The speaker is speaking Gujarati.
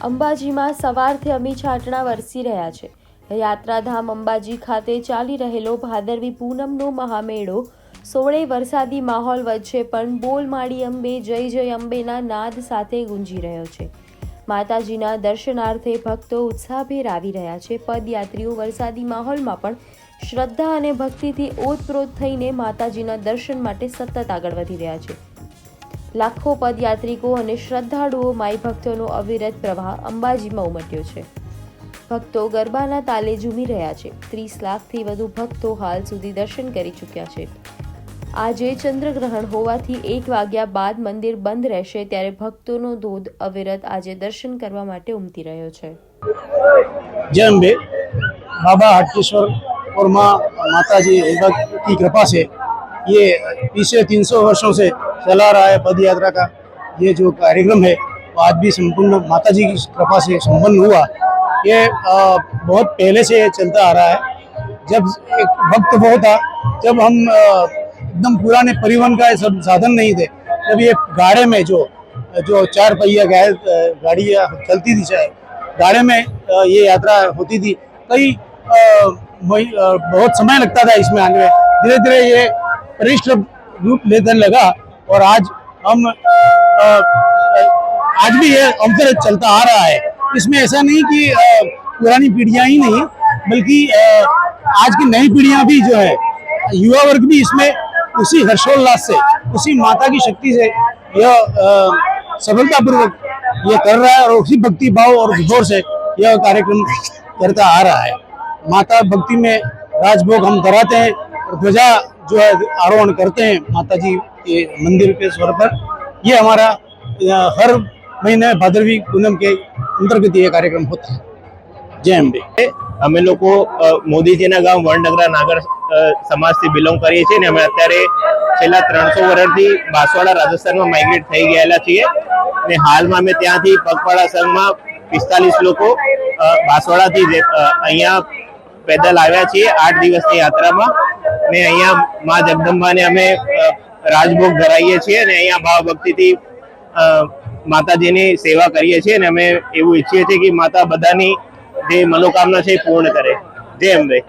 અંબાજીમાં સવારથી અમી છાંટણા વરસી રહ્યા છે. યાત્રાધામ અંબાજી ખાતે ચાલી રહેલો ભાદરવી પૂનમનો મહામેળો, સોળે વરસાદી માહોલ વચ્ચે પણ બોલ માડી અંબે, જય જય અંબેના નાદ સાથે ગુંજી રહ્યો છે. માતાજીના દર્શનાર્થે ભક્તો ઉત્સાહભેર આવી રહ્યા છે. પદયાત્રીઓ વરસાદી માહોલમાં પણ શ્રદ્ધા અને ભક્તિથી ઓતપ્રોત થઈને માતાજીના દર્શન માટે સતત આગળ વધી રહ્યા છે. લાખો પદયાત્રિકો અને શ્રદ્ધાળુઓ માઈ ભક્તોનો અવિરત પ્રવાહ અંબાજીમાં ઉમટ્યો છે ભક્તો ગરબાના તાલે ઝૂમી રહ્યા છે ત્રીસ લાખથી વધુ ભક્તો હાલ સુધી દર્શન કરી ચૂક્યા છે આજે ચંદ્રગ્રહણ હોવાથી એક વાગ્યા બાદ મંદિર બંધ રહેશે ત્યારે ભક્તોનો ધોધ અવિરત આજે દર્શન કરવા માટે ઉમટી રહ્યો છે जय अम्बे बाबा हटकेश्वर और माँ माता जी अम्बा की कृपा से ये पिछले 300 वर्षों से चला रहा है पद यात्रा का। ये जो कार्यक्रम है वो आज भी संपूर्ण माता जी की कृपा से संपन्न हुआ। ये अ, बहुत पहले से चलता आ रहा है। जब एक वक्त वो था जब हम एकदम पुराने परिवहन का सब साधन नहीं थे तब ये गाड़े में जो जो चार पहिया गाय गाड़ियाँ चलती थी शायद गाड़े में ये यात्रा होती थी कई बहुत समय लगता था इसमें आने में। धीरे धीरे ये परिष्ठ रूप लेने लगा। और आज हम आज भी ये अवसर चलता आ रहा है। इसमें ऐसा नहीं कि पुरानी पीढ़ियाँ ही नहीं, बल्कि आज की नई पीढ़ियाँ भी जो है, युवा वर्ग भी इसमें उसी हर्षोल्लास से, उसी माता की शक्ति से यह सफलतापूर्वक ये कर रहा है और उसी भक्ति भाव और ज़ोर से यह कार्यक्रम करता आ रहा है। माता भक्ति में राजभोग हम धराते हैं और ध्वजा जो है आरोहण करते हैं माता जी के मंदिर के स्वर पर ये हमारा अ, हर महीने भादरवी पूनम के अंतर्गत ये कार्यक्रम होता है जय अम्बे અમે લોકો અ, મોદીજીના ગામ વડનગરા નાગર અ, સમાજથી બિલોંગ કરીએ છીએ ને અમે અત્યારે છેલ્લા ત્રણસો વર્ષથી બાંસવાડા રાજસ્થાનમાં માઇગ્રેટ થઈ ગયેલા છીએ ને હાલમાં અમે ત્યાંથી પગપાળા સંઘમાં પિસ્તાલીસ લોકો અ, બાંસવાડાથી જે, અ, અહીંયા પેદલ આવ્યા છીએ આઠ દિવસની યાત્રામાં ને અહીંયા મા જગદંબાને અમે અ, રાજભોગ ધરાવીએ છીએ અને અહીંયા ભાવ ભક્તિથી માતાજીની સેવા કરીએ છીએ અને અમે એવું ઈચ્છીએ છીએ કે માતા બધાની જે મનોકામના છે એ પૂર્ણ કરે. જય અંબે